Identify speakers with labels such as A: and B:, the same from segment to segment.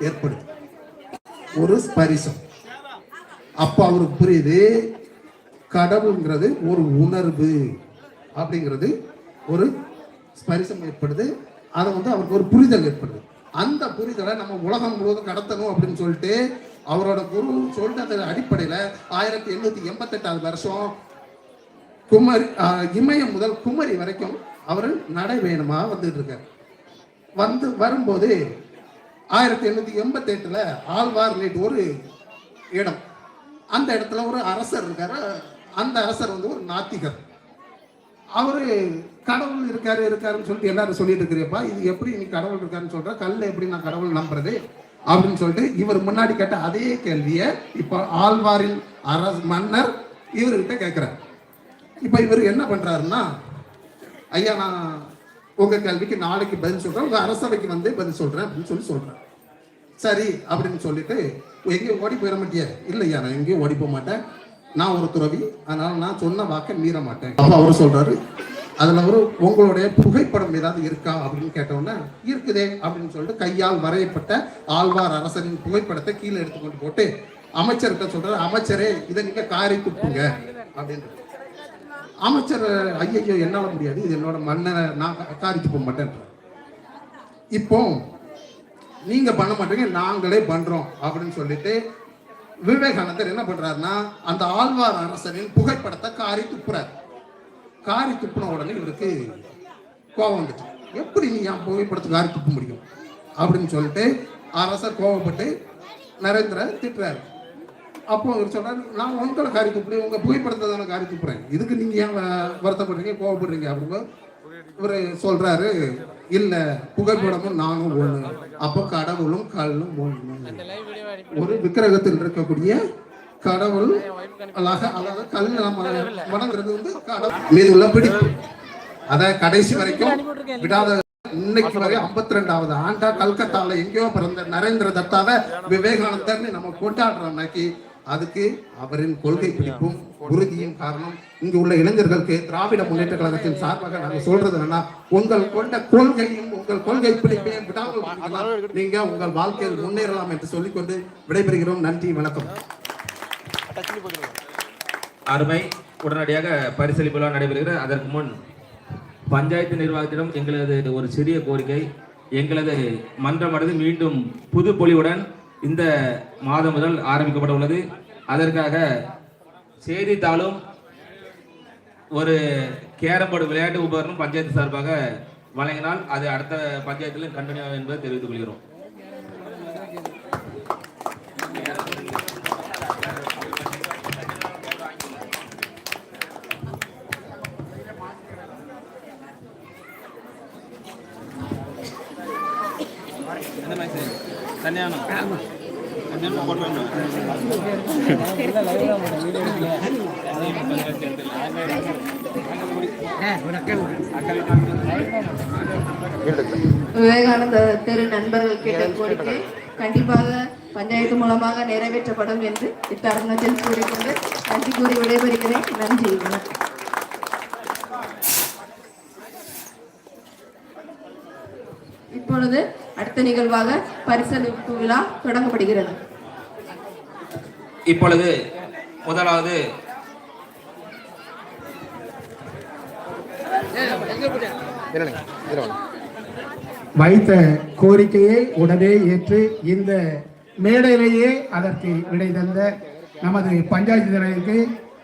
A: ஏற்படுது. ஒரு ஸ்பரிசம் அப்ப அவருக்கு புரியுது கடவுள்ங்கிறது ஒரு உணர்வு அப்படிங்கிறது ஒரு ஸ்பரிசம் ஏற்படுது. அதை வந்து அவருக்கு ஒரு புரிதல் ஏற்படுது. அந்த புரிதலை நம்ம உலகம் முழுவதும் கடத்தணும் அப்படின்னு சொல்லிட்டு அவரோட குரு சொன்னது அடிப்படையில் ஆயிரத்தி எண்ணூத்தி எண்பத்தெட்டாவது வருஷம் குமரி இமயம் முதல் குமரி வரைக்கும் அவர் நடைபயணமா வந்துட்டு இருக்கார். வந்து வரும்போது ஆயிரத்தி எண்ணூத்தி எண்பத்தி எட்டுல ஆழ்வார் லேட் ஒரு இடம். அந்த இடத்துல ஒரு அரசர் இருக்காரு. அந்த அரசர் வந்து ஒரு நாத்திகர். அவரு கடவுள் இருக்காரு இருக்காருன்னு சொல்லிட்டு எல்லாரும் சொல்லிட்டு இருக்கிறப்பா இது எப்படி நீ கடவுள் இருக்காருன்னு சொல்ற? கல்ல எப்படி நான் கடவுள் நம்புறது? அப்படின்னு சொல்லிட்டு இவர் முன்னாடி கேட்ட அதே கேள்வியை இப்போ ஆழ்வாரின் அரச மன்னர் இவர்கிட்ட கேட்கிறார் இப்போ இவர் என்ன பண்றாருன்னா ஐயா நான் உங்க கேள்விக்கு நாளைக்கு பதில் சொல்றேன். உங்க அரசவைக்கு வந்து பதில் சொல்றேன். அப்படின்னு சொல்லி சொல்றேன் சரி அப்படின்னு சொல்லிட்டு எங்கேயும் ஓடி போயிட மாட்டியா. இல்லையா நான் எங்கேயும் ஓடி போக மாட்டேன். நான் ஒரு துறவி அதனால நான் சொன்ன வாக்கை மீற மாட்டேன். அப்போ அவர் சொல்றாரு அதுல ஒரு உங்களுடைய புகைப்படம் ஏதாவது இருக்கா அப்படின்னு கேட்டவுடனே இருக்குதே அப்படின்னு சொல்லிட்டு கையால் வரையப்பட்ட ஆழ்வார் அரசரின் புகைப்படத்தை கீழே எடுத்து கொண்டு போட்டு அமைச்சர்கிட்ட சொல்றாரு அமைச்சரே இதை நீங்க காரி துப்புங்க அப்படின்றது அமைச்சர் ஐயையோ என்னால முடியாது இது என்னோட மன்னரை நான் காரி துப்ப மாட்டேன் இப்போ நீங்க பண்ண மாட்டீங்க நாங்களே பண்றோம் அப்படின்னு சொல்லிட்டு விவேகானந்தர் என்ன பண்றாருன்னா அந்த ஆழ்வார் அரசரின் புகைப்படத்தை காரி துப்புறாரு. காரி துப்புன உடனே இவருக்கு கோபம் வந்துச்சு. எப்படி நீ என் புகைப்படத்தை காரி துப்ப முடியும்? அப்படின்னு சொல்லிட்டு அரசர் கோபப்பட்டு நரேந்திர திட்டுறாரு. அப்போ அவர் சொல்றாரு நான் உங்களை காரி துப்புறேன் உங்க புகைப்படத்தை தானே காரி துப்புறேன். இதுக்கு நீங்க ஏன் வ- வருத்தப்படுறீங்க கோவப்படுறீங்க அப்படின்னு இவர் சொல்றாரு. இல்ல புகைப்படமும் நானும் ஒண்ணு. அப்போ கடவுளும் கல்லும் ஒண்ணு. ஒரு விக்கிரகத்தில் இருக்கக்கூடிய கடவுள் அழக அழகாக கல் நம்ம வணங்குறது வந்து கடவுள். மீது உள்ள பிடிப்பு. அத கடைசி வரைக்கும் விடாத இன்னைக்கு வரை 52 ரெண்டாவது ஆண்டா கல்கத்தால எங்கேயோ பிறந்த நரேந்திர தத்தாவை விவேகானந்தர்னு நம்ம கொண்டாடுறோம் அன்னைக்கு. அதுக்கு அவரின் கொள்கை பிடிப்பும் உறுதியும் காரணம் இங்கு உள்ள இளைஞர்களுக்கு திராவிட முன்னேற்ற கழகத்தின் சார்பாக நாங்க சொல்றது என்னன்னா உங்கள் கொண்ட கொள்கையும் உங்கள் கொள்கை பிடிப்பையும் விடாமல் நீங்க உங்கள் வாழ்க்கையில் முன்னேறலாம் என்று சொல்லிக்கொண்டு விடைபெறுகிறோம். நன்றி வணக்கம்.
B: அருமை. உடனடியாக பரிசளிப்பு விழா நடைபெறுகிறது. அதற்கு முன் பஞ்சாயத்து நிர்வாகத்திடம் எங்களது ஒரு சிறிய கோரிக்கை எங்களது மன்றமானது மீண்டும் புது பொலிவுடன் இந்த மாதம் முதல் ஆரம்பிக்கப்பட உள்ளது. அதற்காக செய்தித்தாளும் ஒரு கேரம் போர்டு விளையாட்டு உபகரணம் பஞ்சாயத்து சார்பாக வழங்கினால் அது அடுத்த பஞ்சாயத்தில் கண்டினியூ என்பதை தெரிவித்துக் கொள்கிறோம்.
C: நண்பர்கள் கேட்ட கோரிக்கை கண்டிப்பாக பஞ்சாயத்து மூலமாக நிறைவேற்றப்படும் என்று இத்தருணத்தில் கூறிக்கொண்டு நன்றி கூறி விடைபெறுகிறேன். நன்றி. இப்பொழுது அடுத்த நிகழ்வாக பரிசளிப்பு விழா தொடங்கப்படுகிறது.
B: இப்பொழுது முதலாவது
D: வைத்த கோரிக்கையை உடனே ஏற்று இந்த மேடையிலேயே அதற்கு விடை தந்த நமது பஞ்சாயத்து தலைவருக்கு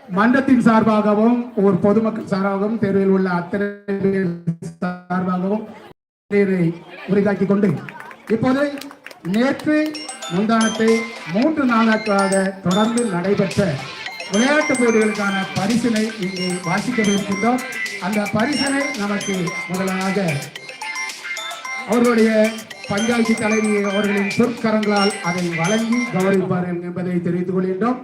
D: மன்றத்தின் சார்பாகவும் ஒரு பொதுமக்கள் சார்பாகவும் தேர்வில் உள்ள அத்தனை பேர் சார்பாகவும் உரிதாக்கி கொண்டு இப்போது நேற்று முந்தானத்தை மூன்று நாளாக தொடர்ந்து நடைபெற்ற விளையாட்டுப் போட்டிகளுக்கான பரிசினை இங்கு வாசிக்க இருக்கின்றோம் அந்த பரிசினை நமக்கு முதலாக அவர்களுடைய பஞ்சாயத்து தலைவி அவர்களின் சொற்கரங்களால் அதை வழங்கி கௌரவிப்பார்கள் என்பதை தெரிவித்துக் கொள்கின்றோம்.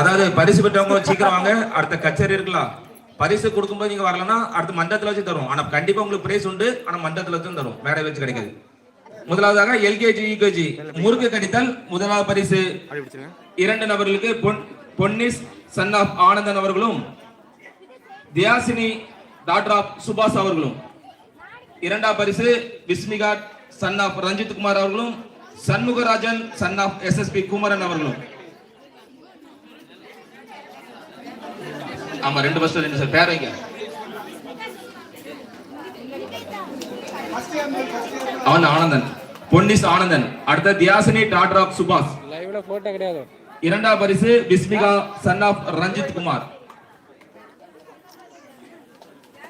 B: அதாவது பரிசு பெற்றவங்க சீக்கிரம் வாங்க அடுத்த கச்சேரி இருக்கலாம் பரிசு கொடுக்கும்போது நீங்க வரலன்னா அடுத்த மன்றத்துல வச்சு தரும் ஆனா கண்டிப்பா உங்களுக்கு பிரைஸ் உண்டு ஆனா மன்றத்துல வச்சு தரும் மேடை வச்சு கிடைக்காது. முதலாவதாக எல்கேஜி யூகேஜி முறுக்கு கடித்தல் முதலாவது பரிசு. இரண்டு நபர்களுக்கு பொன் பொன்னிஸ் சன் ஆஃப் ஆனந்தன் அவர்களும் தியாசினி டாக்டர் ஆஃப் சுபாஷ் அவர்களும். இரண்டாம் பரிசு விஸ்மிகா சன் ஆஃப் ரஞ்சித் குமார் அவர்களும் Shanmugarajan son of SSP Kumaran அவர்களும். ஆமா ரெண்டு பஸ் ரெண்டு சார் பேர் வைங்க. அவன் ஆனந்தன். பொன்னிஸ் ஆனந்தன். அடுத்த தியாசினி டாடர் ஆஃப் சுபாஷ்.
E: லைவ்ல போட்டோ கிடையாது.
B: இரண்டாம் பரிசு பிஸ்மிகா சன் ஆஃப் ரஞ்சித் குமார்.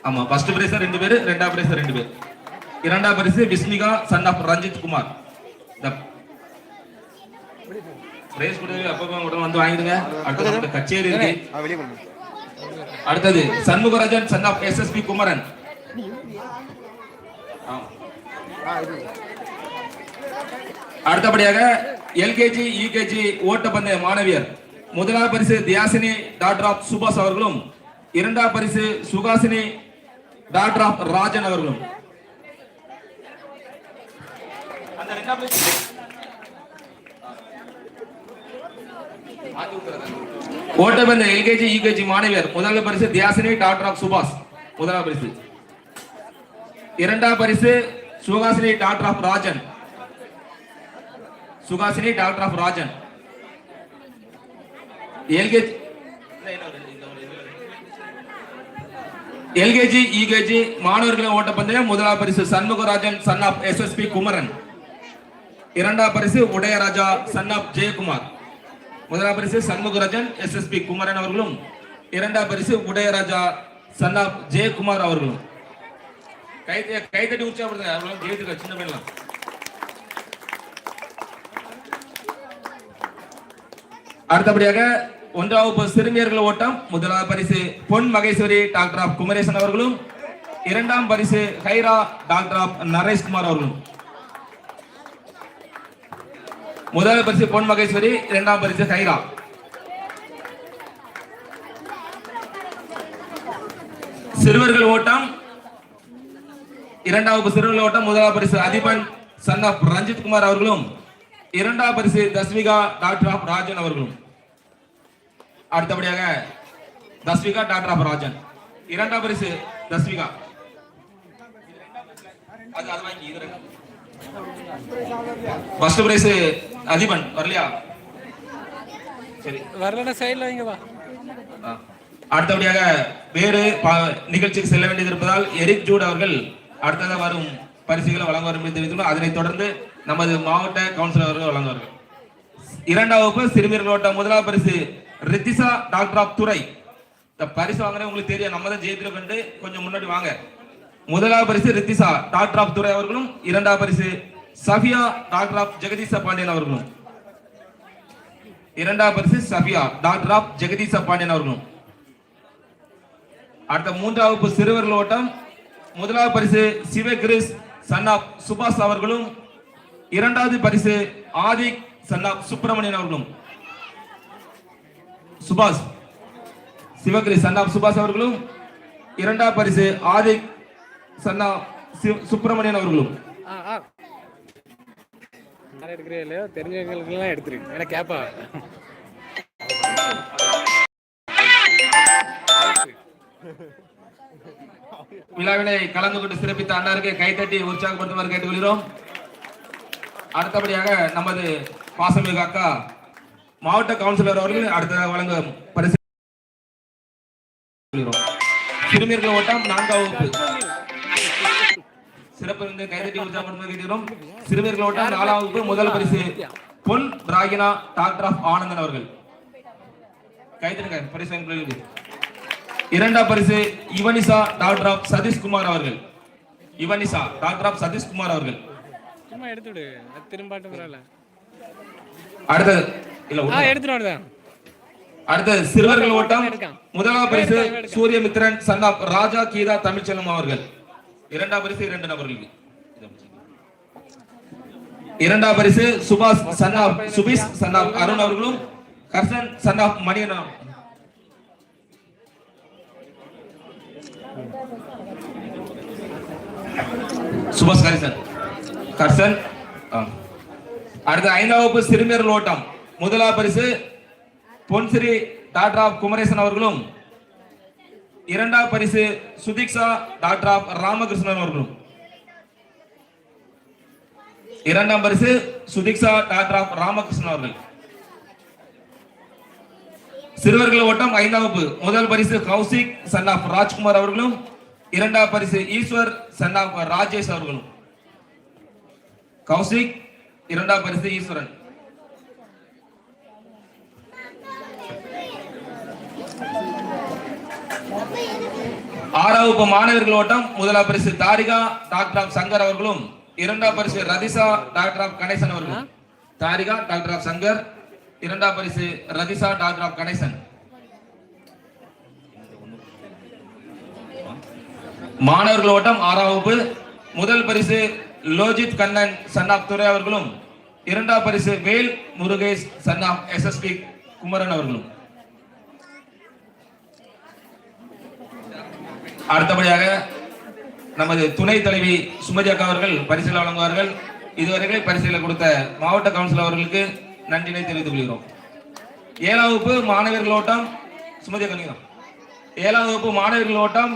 B: ஆமா ஃபர்ஸ்ட் பிரைஸ் ரெண்டு பேர் ரெண்டாம் பிரைஸ் ரெண்டு பேர். இரண்டாம் பரிசு Vismika son of Ranjith Kumar. Prize கொடுத்து அப்பப்போ உடனே வந்து வாங்கிடுங்க. அடுத்தது கச்சேரி இருக்கு. அடுத்தது Shanmugarajan son of SSP Kumaran. அடுத்தபடியாக எல்கேஜி யூகேஜி ஓட்டப்பந்தய மாணவியர். முதலாம் பரிசு தியாசினி டாக்டர் ஆஃப் சுபாஷ் அவர்களும். இரண்டாம் பரிசு சுகாசினி டாக்டர் ஆஃப் ராஜன் அவர்களும். ஓட்டப்பந்தய எல்கேஜி யூகேஜி மாணவியர். முதல் பரிசு தியாசினி டாக்டர் ஆஃப் சுபாஷ். முதலாம் பரிசு. இரண்டாம் பரிசு Suhasini doctor of Rajan. Suhasini doctor of Rajan. LKG LKG UKG மாணவர்களின் ஓட்டப்பந்தயம் முதலாம் பரிசு Shanmugarajan son of SSP Kumaran. இரண்டாம் பரிசு உடையராஜா சன் ஆஃப் ஜெயக்குமார். முதலாம் பரிசு சண்முகராஜன் எஸ்எஸ்பி குமரன் அவர்களும். இரண்டாம் பரிசு உடையராஜா சன் ஆஃப் ஜெயக்குமார் அவர்களும். கை கைத்தட்டி உற்சாகப்படுத்துங்க அவர்களும் ஜெயித்துக்க சின்ன பையன்லாம் அடுத்தபடியாக ஒன்றாவது வகுப்பு சிறுமியர்கள் ஓட்டம் முதலாவது பரிசு பொன் மகேஸ்வரி டாக்டர் ஆஃப் குமரேசன் அவர்களும் இரண்டாம் பரிசு ஹைரா டாக்டர் ஆஃப் நரேஷ்குமார் அவர்களும். முதல் பரிசு பொன் மகேஸ்வரி இரண்டாம் பரிசு ஹைரா. சிறுவர்கள் ஓட்டம் இரண்டாவது சிறுவர்கள் ஓட்டம் முதலாவது பரிசு அதிபன் சன் ஆஃப் ரஞ்சித் குமார் அவர்களும் இரண்டாம் பரிசு தஸ்மிகா டாக்டர் ஆஃப் ராஜன் அவர்களும். அடுத்தபடியாக தஸ்விகா டாக்டர் ஆஃப் ராஜன். இரண்டாம் பரிசு தஸ்விகா. அது அது வாங்கி இது ஃபர்ஸ்ட் பிரைஸ் அதிபன் வரலையா? சரி.
E: வரலன்னா சைடுல வைங்க வா.
B: அடுத்தபடியாக வேறு நிகழ்ச்சிக்கு செல்ல வேண்டியது இருப்பதால் எரிக் ஜூட் அவர்கள் அடுத்ததாக வரும் பரிசுகளை வழங்குவார் என்று தெரிவித்துள்ளோம். அதனைத் தொடர்ந்து நமது மாவட்ட கவுன்சிலர் அவர்கள் வழங்குவார்கள். இரண்டாம் வகுப்பு சிறுமியர்கள் ஓட்டம் முதலாவது பரிசு ரித்திசா டாக்டர் ஆஃப் துறை. இந்த பரிசு வாங்குறது உங்களுக்கு தெரியும் நம்ம தான் ஜெயித்திருக்கோம் கொஞ்சம் முன்னாடி வாங்க. முதலாவது பரிசு ரித்திசா டாக்டர் ஆஃப் துறை அவர்களும் இரண்டாவது பரிசு சஃபியா டாக்டர் ஆஃப் ஜெகதீச பாண்டியன் அவர்களும். இரண்டாவது பரிசு சஃபியா டாக்டர் ஆஃப் ஜெகதீச பாண்டியன் அவர்களும். அடுத்த மூன்றாவது வகுப்பு சிறுவர்கள் ஓட்டம். முதலாவது பரிசு சிவகிரிஸ் சன் ஆஃப் சுபாஷ் அவர்களும். இரண்டாவது பரிசு ஆதிக் சன் ஆஃப் சுப்பிரமணியன் அவர்களும். சுபாஷ். சிவகிரி சன் ஆஃப் சுபாஷ் அவர்களும் இரண்டாவது பரிசு ஆதிக் சன் ஆஃப் சிவ- சுப்பிரமணியன் அவர்களும்.
E: ஆ ஆ. யாரும் எடுக்கிறே இல்லையோ? தெரிஞ்சவங்களுக்குலாம் எடுத்துரு ஏன்னா கேப்பா.
B: விழாவினை கலந்து கொண்டு சிறப்பித்த அண்ணாருக்கு கைத்தட்டி உற்சாகப்படுத்துமாறு கேட்டுக்கொள்கிறோம். அடுத்தபடியாக நமது பாசமிகு அக்கா மாவட்ட கவுன்சிலர் அவர்கள் அடுத்ததாக வழங்க பரிசு. சிறுமியர்கள் ஓட்டம் நான்காம் வகுப்பு. சிறப்பு விருந்து கைதட்டி உற்சாகப்படுத்துமாறு கேட்கிறோம் சிறுமியர்கள் ஓட்டம் நாலாம் வகுப்பு முதல் பரிசு. பொன் ராகினா டாக்டர் ஆஃப் ஆனந்தன் அவர்கள். கைதட்டுங்க பரிசு இரண்டாம் பரிசு இவனிசா டாக்டர் ஆஃப் சதீஷ்குமார் அவர்கள். இவனிசா டாக்டர் ஆஃப் சதீஷ்குமார் அவர்கள்.
E: சும்மா எடுத்துடு திரும்பாட்டும்
B: அடுத்தது. இல்ல.
E: எடுத்துட்டு
B: அடுத்தது சிறுவர்கள் ஓட்டம். முதலாம் பரிசு. சூரியமித்ரன் சன் ஆஃப் ராஜா கீதா தமிழ்ச்செல்வம் அவர்கள் இரண்டாம் பரிசு இரண்டு நபர்களுக்கு இரண்டாம் பரிசு Subash son of Subis son of Arun அவர்களும் கர்சன் சன் ஆஃப் மணியன் அவர்களும். சுபாஷ் கரிசன் கர்சன் ஆ. அடுத்து ஐந்தாம் வகுப்பு சிறுமியர்கள் ஓட்டம் முதலா பரிசு பொன்சிரி டாக்டர் ஆஃப் குமரேசன் அவர்களும் இரண்டாம் பரிசு சுதீக்ஷா டாக்டர் ஆஃப் ராமகிருஷ்ணன் அவர்களும். இரண்டாம் பரிசு சுதீக்ஷா டாக்டர் ஆஃப் ராமகிருஷ்ணன் அவர்கள். சிறுவர்கள் ஓட்டம் ஐந்தாம் வகுப்பு. முதல் பரிசு கௌசிக் சன் ஆஃப் ராஜ்குமார் அவர்களும் இரண்டாம் பரிசு ஈஸ்வர் சன் ஆஃப் ராஜேஷ் அவர்களும். கௌசிக் இரண்டாம் பரிசு ஈஸ்வரன். ஆறாம் வகுப்பு மாணவர்கள் ஓட்டம் முதலாம் பரிசு தாரிகா டாக்டர் சங்கர் அவர்களும் இரண்டாம் பரிசு ரதிசா டாக்டர் கணேசன் அவர்களும். தாரிகா டாக்டர் சங்கர் இரண்டாம் பரிசு ரதிசா டாக்டர் கணேசன். மாணவர்கள் ஓட்டம் ஆறாம் வகுப்பு. முதல் பரிசு லோஜித் கண்ணன் சன் ஆஃப் துரை அவர்களும். இரண்டாம் பரிசு வேல் முருகேஷ் சன் எஸ்எஸ்பி குமரன் அவர்களும். அடுத்தபடியாக நமது துணை தலைவி சுமதி அக்கா அவர்கள் பரிசுகள் வழங்குவார்கள் இதுவரைகளை பரிசுகளை கொடுத்த மாவட்ட கவுன்சிலர் அவர்களுக்கு நன்றினை தெரிவித்துக் கொள்கிறோம். ஏழாம் வகுப்பு மாணவர்கள் ஓட்டம் சுமதி கணிகம் ஏழாம் வகுப்பு மாணவர்கள் ஓட்டம்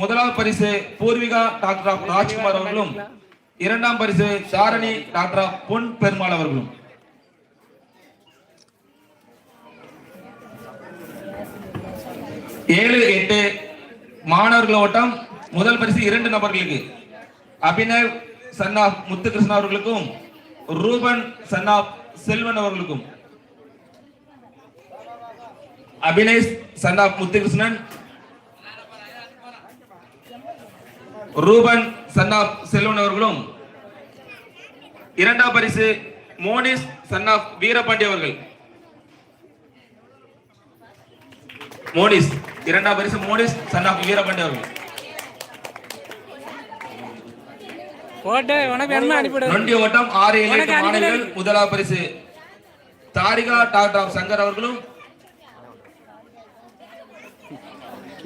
B: முதலாம் பரிசு பூர்விகா டாக்டர் ராஜ்குமார் அவர்களும் இரண்டாம் பரிசு சாரணி டாக்டர் பொன் பெருமாள் அவர்களும். ஏழு எட்டு மாணவர்கள் ஓட்டம் முதல் பரிசு இரண்டு நபர்களுக்கு. அபினவ் சன் முத்துகிருஷ்ணன் அவர்களுக்கும் ரூபன் சன் ஆஃப் செல்வன் அவர்களுக்கும். Abinesh son Muthukrishnan Ruban son of Selvan அவர்களும். இரண்டாம் பரிசு மோனிஸ் சன் ஆஃப் வீரபாண்டி அவர்கள். மோனிஸ் இரண்டாம் பரிசு மோனிஸ் சன் ஆஃப் வீரபாண்டி அவர்கள்
E: போட்டு உனக்கு என்ன அனுப்பிவிடு
B: நொண்டி ஓட்டம் ஆறு ஏழு எட்டு
E: உனக்கு
B: மாணவிகள்
E: அனுப்பிவிடு.
B: முதலாம் பரிசு தாரிகா டாக்டர் ஆஃப் சங்கர் அவர்களும்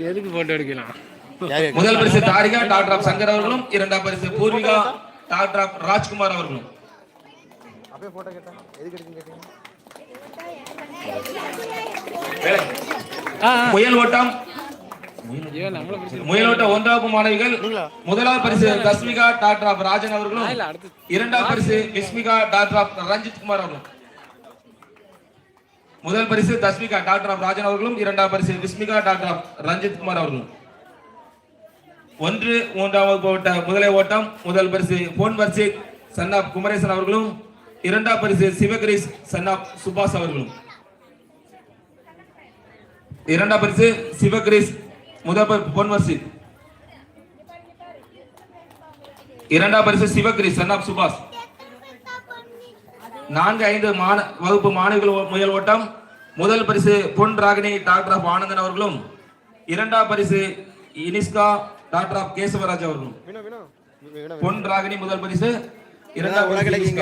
E: எதுக்கு போட்டோ எடுக்கலாம்
B: முதல் பரிசு தாரிகா டாக்டர் ஆஃப் சங்கர் அவர்களும் இரண்டாம் பரிசு பூர்விகா டாக்டர் ஆஃப் ராஜ்குமார் அவர்களும் வேலை.
E: ஆ ஆ.
B: முயல் ஓட்டம்
E: நம்மள பிடிச்சி
B: முயல் ஓட்டம் ஒன்றாவது மாணவிகள். முதலாவது பரிசு தஸ்மிகா டாக்டர் ஆஃப் ராஜன் அவர்களும். இரண்டாம் பரிசு விஸ்மிகா டாக்டர் ஆஃப் ரஞ்சித் குமார் அவர்களும். முதல் பரிசு தஸ்மிகா டாக்டர் ஆஃப் ராஜன் அவர்களும். இரண்டாம் பரிசு விஸ்மிகா டாக்டர் ஆஃப் ரஞ்சித் குமார் அவர்களும். ஒன்று மூன்றாம் வகுப்பு ஓட்ட முதலை ஓட்டம். முதல் பரிசு பொன் வர்ஷித் சன் ஆஃப் குமரேசன் அவர்களும். இரண்டாம் பரிசு சிவகிரிஸ் சன் ஆஃப் சுபாஷ் அவர்களும். இரண்டாம் பரிசு சிவகிரிஸ் முதல் பொன் இரண்டாம் பரிசு சிவகிரி சன் ஆஃப் சுபாஷ். நான்கு ஐந்து மாண வகுப்பு மாணவிகள் முயல் ஓட்டம். முதல் பரிசு பொன் ராகினி டாக்டர் ஆஃப் ஆனந்தன் அவர்களும். இரண்டாம் பரிசு இனிஸ்கா டாக்டர் ஆஃப் கேசவராஜ் அவர்களும். பொன் ராகினி முதல் பரிசு இரண்டாம் பரிசு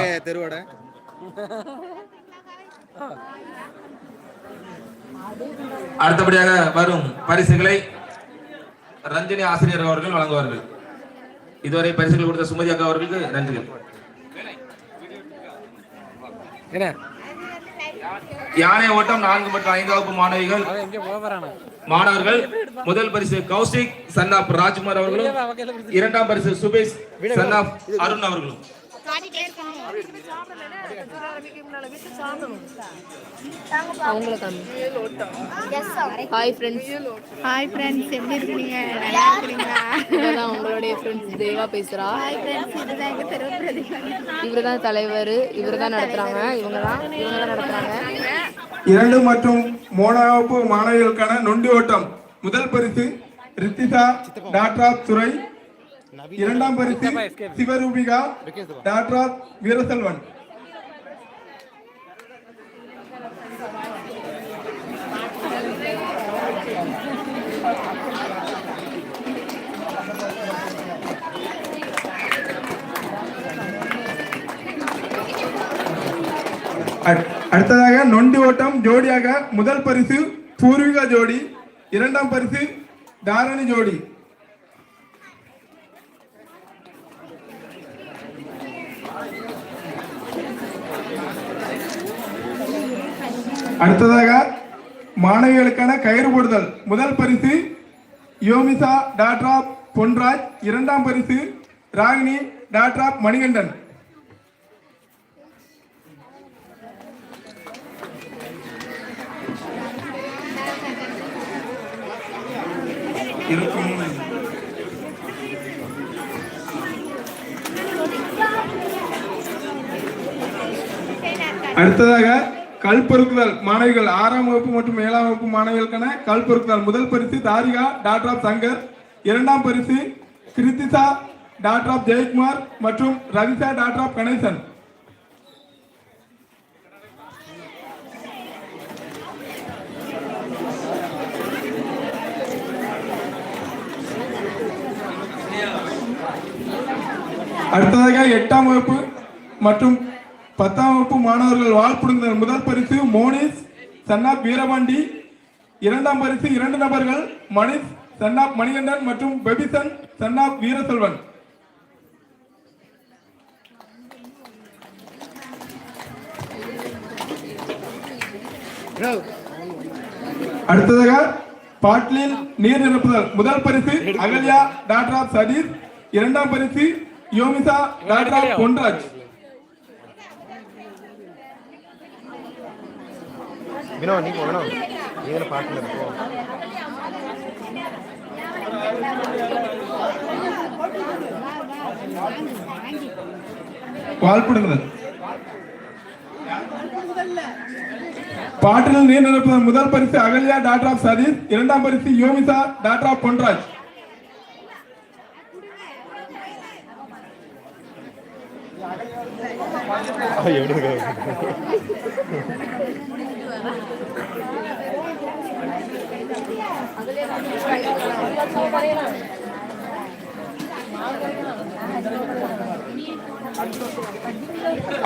B: அடுத்தபடியாக வரும் பரிசுகளை ரஞ்சனி ஆசிரியர் அவர்கள் வழங்குவார்கள். இதுவரை பரிசுகள் கொடுத்த சுமதி அக்கா அவர்களுக்கு நன்றிகள் யானை ஓட்டம் நான்கு மற்றும் ஐந்து வகுப்பு மாணவிகள் மாணவர்கள் முதல் பரிசு கௌசிக் சன் ஆஃப் ராஜ்குமார் அவர்களும் இரண்டாம் பரிசு சுபேஷ் சன் ஆஃப் அருண் அவர்களும்.
F: ஹாய் ஃப்ரெண்ட்ஸ்
G: ஹாய் ஃப்ரெண்ட்ஸ் எப்படி இருக்கீங்க நல்லா இருக்கிறீங்களா?
F: இவதான் உங்களுடைய ஃப்ரெண்ட்ஸ் தேவா பேசுறா.
G: ஹாய் ஃப்ரெண்ட்ஸ் இதுதான் எங்க தெரு பிரதிகள்
F: இவர் தான் தலைவர். இவர் தான் நடத்துறாங்க. இவங்க தான் இவங்க தான் நடத்துறாங்க.
H: இரண்டு மற்றும் வகுப்பு மாணவிகளுக்கான நொண்டி ஓட்டம். முதல் பரிசு ரித்திகா டாக்டர் துறை இரண்டாம் பரிசு சிவரூபிகா டாக்டர் ஆஃப் வீரசெல்வன் அட்- அடுத்ததாக நொண்டி ஓட்டம் ஜோடியாக முதல் பரிசு பூர்விகா ஜோடி இரண்டாம் பரிசு தாரணி ஜோடி. அடுத்ததாக மாணவிகளுக்கான கயிறு போடுதல். முதல் பரிசு யோமிசா டாக்டர் ஆஃப் பொன்ராஜ். இரண்டாம் பரிசு ராகினி டாக்டர் ஆஃப் மணிகண்டன். இருக்கும். அடுத்ததாக கல்பொருக்குதல் மாணவிகள் ஆறாம் வகுப்பு மற்றும் ஏழாம் வகுப்பு மாணவிகளுக்கான கல்பொருக்குதல் முதல் பரிசு தாரிகா டாக்டர் ஆஃப் சங்கர் இரண்டாம் பரிசு கிருத்திசா டாக்டர் ஆஃப் ஜெயக்குமார் மற்றும் ரவிசா டாக்டர் ஆஃப் கணேசன். அடுத்ததாக எட்டாம் வகுப்பு மற்றும் பத்தாம் வகுப்பு மாணவர்கள் வாழ்ப்புடன் முதல் பரிசு மோனிஸ் சன்னாப் வீரபாண்டி. இரண்டாம் பரிசு இரண்டு நபர்கள் மணிஷ் சன்னாப் மணிகண்டன் மற்றும் பெபிசன் சன்னாப் வீரசெல்வன். அடுத்ததாக பாட்டிலில் நீர் நிரப்புதல். முதல் பரிசு அகல்யா டாக்டர் சதீஷ். இரண்டாம் பரிசு யோமிசா டாக்டர் பொன்ராஜ்.
I: வினோ நீங்க வினோ. நீங்க பாட்டுல இருக்கோ
H: வாழ்ப்படுங்கள் பாட்டிலில் நீர் நிரப்புதல் முதல் பரிசு அகல்யா டாக்டர் ஆஃப் சதீஷ். இரண்டாம் பரிசு யோமிசா டாக்டர் ஆஃப் பொன்ராஜ்.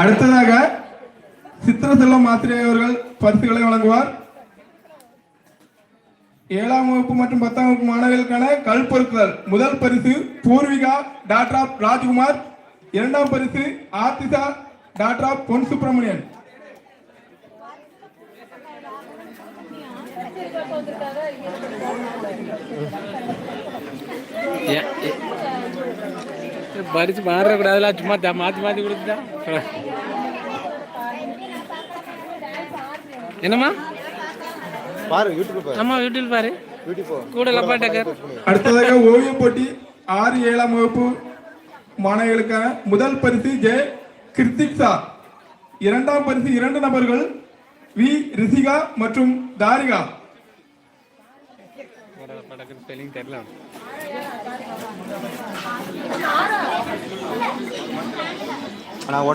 H: அடுத்ததாக சித்திரசெல்வம் மாத்திரை அவர்கள் பரிசுகளை வழங்குவார். ஏழாம் வகுப்பு மற்றும் பத்தாம் வகுப்பு மாணவர்களுக்கான கல் முதல் பரிசு பூர்விகா டாக்டர் ஆஃப் ராஜ்குமார். இரண்டாம் பரிசு ஆர்த்திசா doctor of Pon Subramanian
E: Yeah. பரிசு மாறக்கூடாதுல சும்மா த- மாத்தி மாத்தி கொடுத்துட்டா. என்னம்மா?
I: பாரு யூடியூப் பாரு.
E: பாரு.
I: யூடியூப் போ.
E: கூட லப்பா டக்கர்
H: அடுத்ததாக ஓவிய போட்டி ஆறு ஏழாம் வகுப்பு மாணவிகளுக்கான முதல் பரிசு ஜே. கிருத்திக்ஷா இரண்டாம் பரிசு இரண்டு நபர்கள் வி. ரிஷிகா மற்றும் தாரிகா.
E: தெரியல.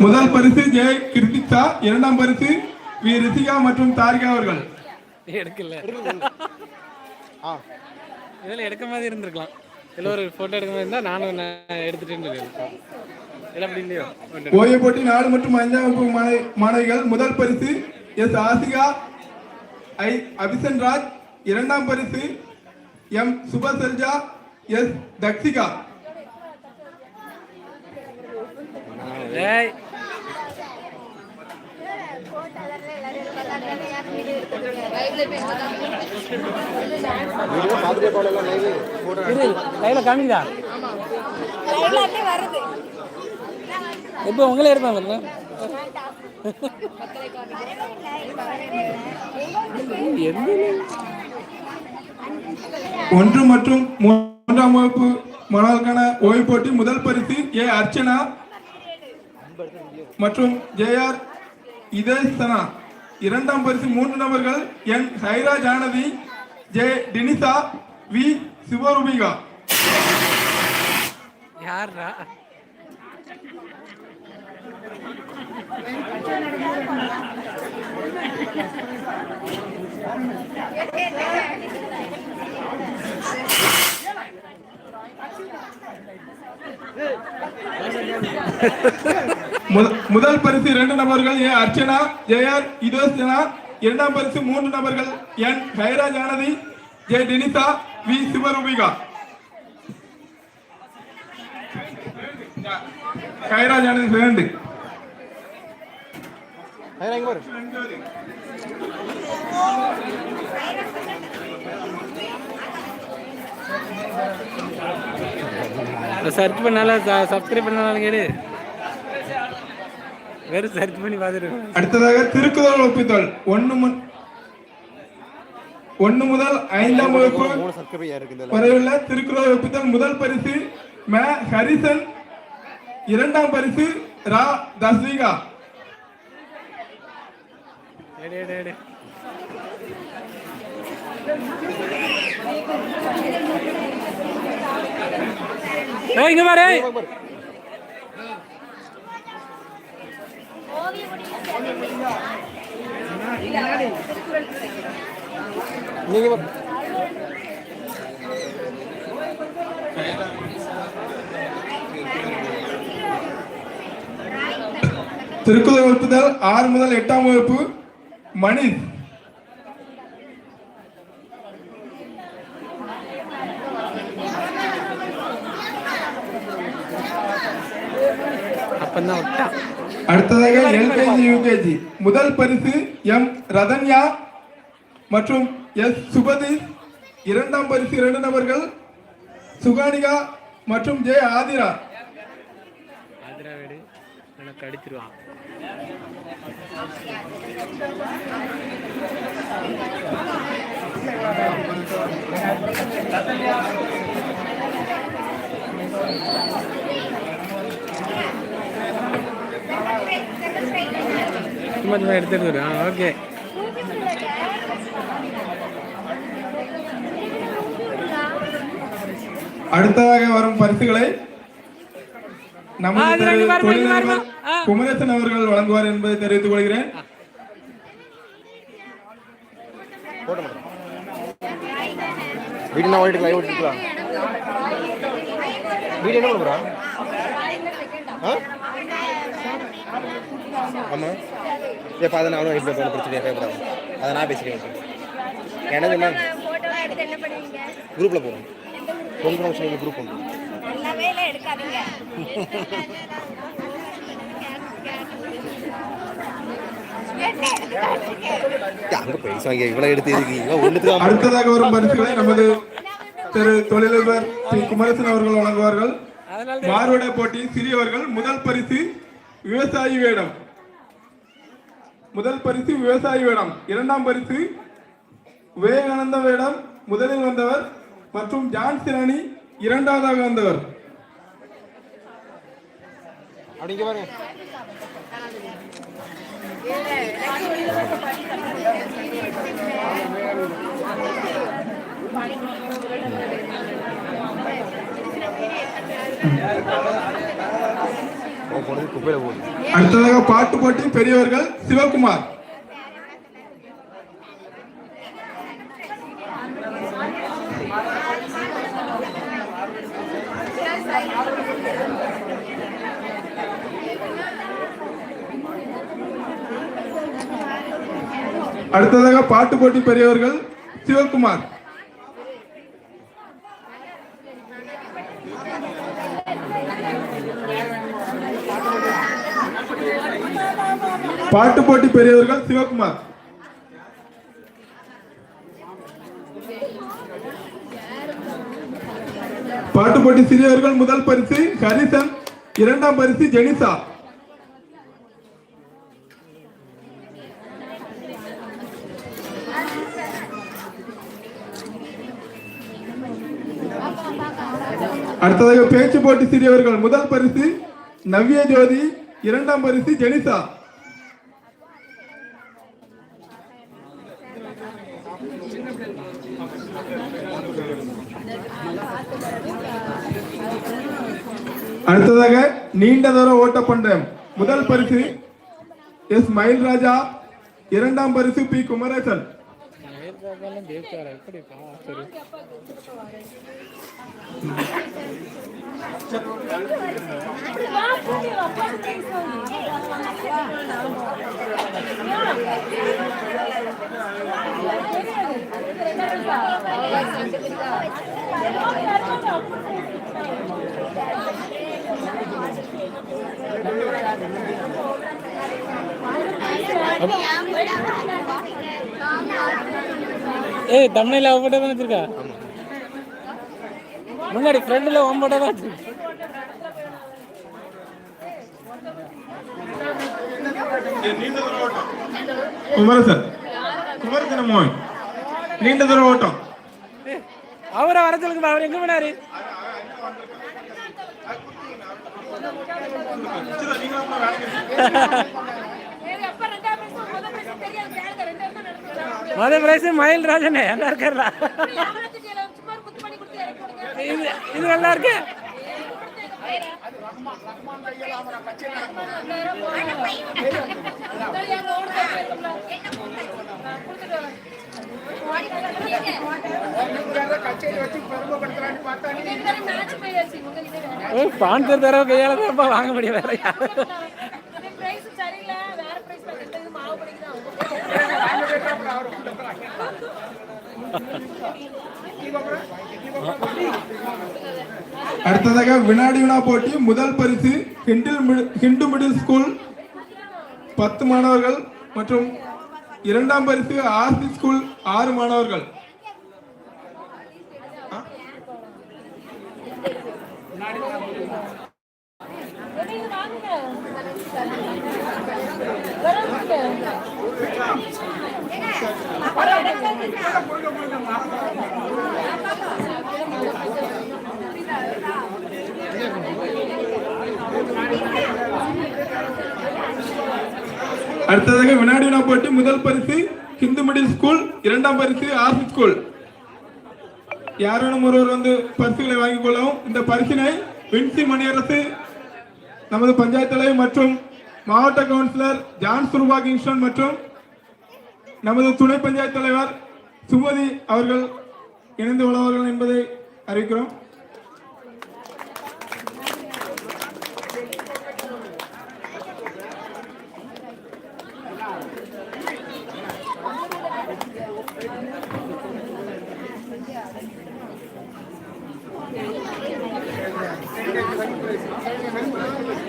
H: முதல் பரிசு ஜே கிருத்திக்ஷா இரண்டாம் பரிசு வி. ரிஷிகா மற்றும் தாரிகா அவர்கள்.
E: எடுக்கல. இதில் எடுக்க மாதிரி இருந்திருக்கலாம். இதில் ஒரு ஃபோட்டோ எடுக்க மாதிரி இருந்தால் நானும் இல்லையோ?
H: ஓவிய போட்டி நாலு மற்றும் அஞ்சாம் வகுப்பு மாணவி மாணவிகள். முதல் பரிசு எஸ். ஆசிகா ஐ. அபிசன் ராஜ் இரண்டாம் பரிசு எம். சுபசர்ஜா எஸ் தக்ஷிகா
E: ஏய்
I: வீடியோ பார்த்துட்டே போகல லைவ் போட்டோ
E: இது கையில் காமிக்குதா? இப்போ உங்களே பாருங்க எந்த
H: ஒன்று மற்றும் மூன்றாம் வகுப்பு மாணவர்களுக்கான ஓய்வு போட்டி முதல் பரிசு ஏ அர்ச்சனா மற்றும் ஜேஆர் இதேசனா. இரண்டாம் பரிசு மூன்று நபர்கள் என் ஹைரா ஜானதி ஜே டினிசா வி சிவரூபிகா.
E: யார்ரா?
H: முதல் பரிசு இரண்டு நபர்கள் ஏ அர்ச்சனா ஜெயர் இதோசனா இரண்டாம் பரிசு மூன்று நபர்கள் என் ஹைரா ஜானதி ஜெய டினிசா வி சிவரூபிகா. ஹைரா ஜானதி ரெண்டு
I: இங்க பாரு
E: சர்ச் பண்ணாலும் சப்ஸ்கிரைப் பண்ணாலும் கேடு வெறும் சர்ச் பண்ணி பார்த்துட்டு
H: அடுத்ததாக திருக்குறள் ஒப்பித்தல். ஒன்று மு- ஒன்று முதல் ஐந்தாம் வகுப்பு வரையுள்ள திருக்குறள் ஒப்புதல் முதல் பரிசு ம ஹரிசன். இரண்டாம் பரிசு ரா தஸ்விகா.
E: இங்க பாரு
I: நீங்க
H: திருக்குறள் வகுப்புதல் ஆறு முதல் எட்டாம் வகுப்பு
E: விட்டான்
H: அடுத்ததாக எல்கேஜி யூகேஜி. முதல் பரிசு எம். ரதன்யா மற்றும் எஸ். சுபதீஷ். இரண்டாம் பரிசு இரண்டு நபர்கள் சுகானிகா மற்றும் ஜே. ஆதிரா.
E: ஆதிரா வீடு. எனக்கு அடிச்சிருவான். சும்மா சும்மா எடுத்துட்டு ஆ ஓகே
H: அடுத்ததாக வரும் பரிசுகளை நமது. குமரேசன் அவர்கள் வழங்குவார் என்பதை தெரிவித்துக் கொள்கிறேன்.
I: போட மாட்டேன் வீடு நான் ஓடிட்டு லைவ் ஓடிட்டுலாம் வீடு என்ன பண்ணுறா ஆமா. இப்போ அதை நான் அவனும் எப்படி பண்ண பிரச்சனை பயப்படாது அதை நான் பேசிக்கிறேன் எனக்கு என்ன
G: போட்டோலாம் எடுத்து என்ன பண்ணுவீங்க?
I: குரூப்பில் போகிறோம் பொங்கல் குரூப்
G: எடுக்காதீங்க
I: அங்கே பேசுவாங்க இவ்வளோ எடுத்து இருக்கு இவ்வளோ ஒன்றுக்கு
H: அடுத்ததாக வரும் பரிசுகளை நமது திரு தொழிலதிபர் ஸ்ரீ குமரேசன் அவர்கள் வழங்குவார்கள். மாறுவிட போட்டி சிறியவர்கள் முதல் பரிசு விவசாயி வேடம். முதல் பரிசு விவசாயி வேடம். இரண்டாம் பரிசு விவேகானந்த வேடம். முதலில் வந்தவர் மற்றும் ஜான் சிராணி இரண்டாவதாக வந்தவர்.
I: அப்படிங்க பாருங்க.
H: அடுத்ததாக பாட்டு போட்டி பெரியவர்கள் சிவகுமார். அடுத்ததாக பாட்டு போட்டி பெரியவர்கள் சிவகுமார். பாட்டு போட்டி பெரியவர்கள் சிவகுமார். பாட்டு போட்டி சிறியவர்கள் முதல் பரிசு ஹரிசன் இரண்டாம் பரிசு ஜெனிசா. அடுத்ததாக பேச்சு போட்டி சிறியவர்கள் முதல் பரிசு நவ்ய ஜோதி இரண்டாம் பரிசு ஜெனிசா. அடுத்ததாக நீண்ட தூர ஓட்டப்பந்தயம். முதல் பரிசு எஸ். மயில் ராஜா இரண்டாம் பரிசு பி. குமரேசன்.
E: ஏய் தமிழில் அவ தான் வச்சிருக்கா? முன்னாடி ஃப்ரெண்டில் போட்டோ தான்
H: மோகன் நீண்ட தூர ஓட்டம்.
E: அவரை வர சொல்லுங்க அவர் எங்க போனாரு? முத பிரைஸ் மயில் ராஜனே நல்லா இருக்காருல இது இது நல்லா இருக்கு. பாண்டர் தடவை கையால தான் வாங்க முடியும் வேற யாரும்
H: அடுத்ததாக வினாடி வினா போட்டி முதல் பரிசு ஹிண்டில் ஹிண்டு மிடில் ஸ்கூல் பத்து மாணவர்கள் மற்றும் இரண்டாம் பரிசு ஆர்சி ஸ்கூல் ஆறு மாணவர்கள். அடுத்ததாக வினாடி வினா போட்டி முதல் பரிசு ஹிந்து மிடில் ஸ்கூல் இரண்டாம் பரிசு ஆர்சி ஸ்கூல் யாரேனும் ஒருவர் வந்து பரிசுகளை வாங்கிக் கொள்ளவும் இந்த பரிசினை வின்சி மணியரசு நமது பஞ்சாயத்து தலைவர் மற்றும் மாவட்ட கவுன்சிலர் ஜான் சுருபா கிங்ஸ்டன் மற்றும் நமது துணை பஞ்சாயத்து தலைவர் சுமதி அவர்கள் இணைந்து உள்ளவர்கள் என்பதை அறிவிக்கிறோம்.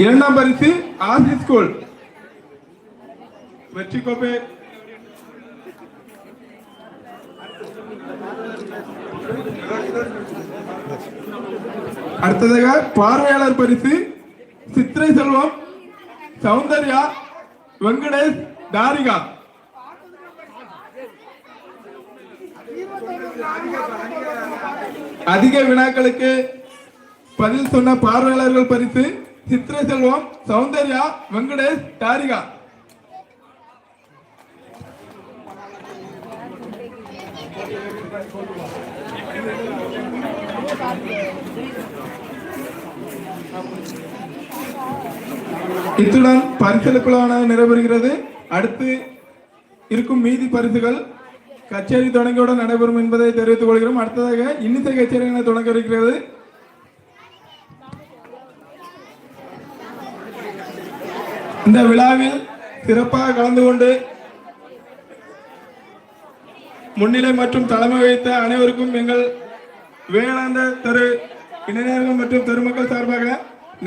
H: இரண்டாம் பரிசு ஆசி ஸ்கூல். வெற்றி கோப்பை அடுத்ததாக பார்வையாளர் பரிசு சித்திரை செல்வம் சௌந்தர்யா வெங்கடேஷ் தாரிகா. அதிக வினாக்களுக்கு பதில் சொன்ன பார்வையாளர்கள் பரிசு சித்திரை செல்வம் சௌந்தர்யா வெங்கடேஷ் தாரிகா. இத்துடன் பரிசலுக்குள்ளான நிறைவேறுகிறது. அடுத்து இருக்கும் மீதி பரிசுகள் கச்சேரி தொடங்கியுடன் நடைபெறும் என்பதை தெரிவித்துக் கொள்கிறோம். அடுத்ததாக இன்னிசை கச்சேரி என தொடங்க இருக்கிறது. இந்த விழாவில் சிறப்பாக கலந்து கொண்டு முன்னிலை மற்றும் தலைமை வகித்த அனைவருக்கும் எங்கள் விவேகானந்த தெரு இளைஞர்கள் மற்றும் பெருமக்கள் சார்பாக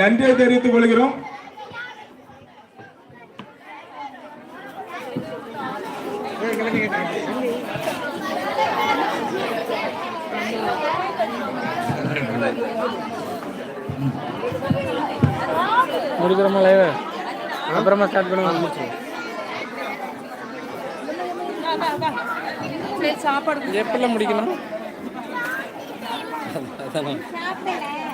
H: நன்றியை தெரிவித்துக் கொள்கிறோம்.
E: முடிக்கிறோமா லைவ் அப்புறமா ஸ்டார்ட் பண்ணுவோம். எப்படிலாம் முடிக்கணும்?
G: சாப்பிட்டேன்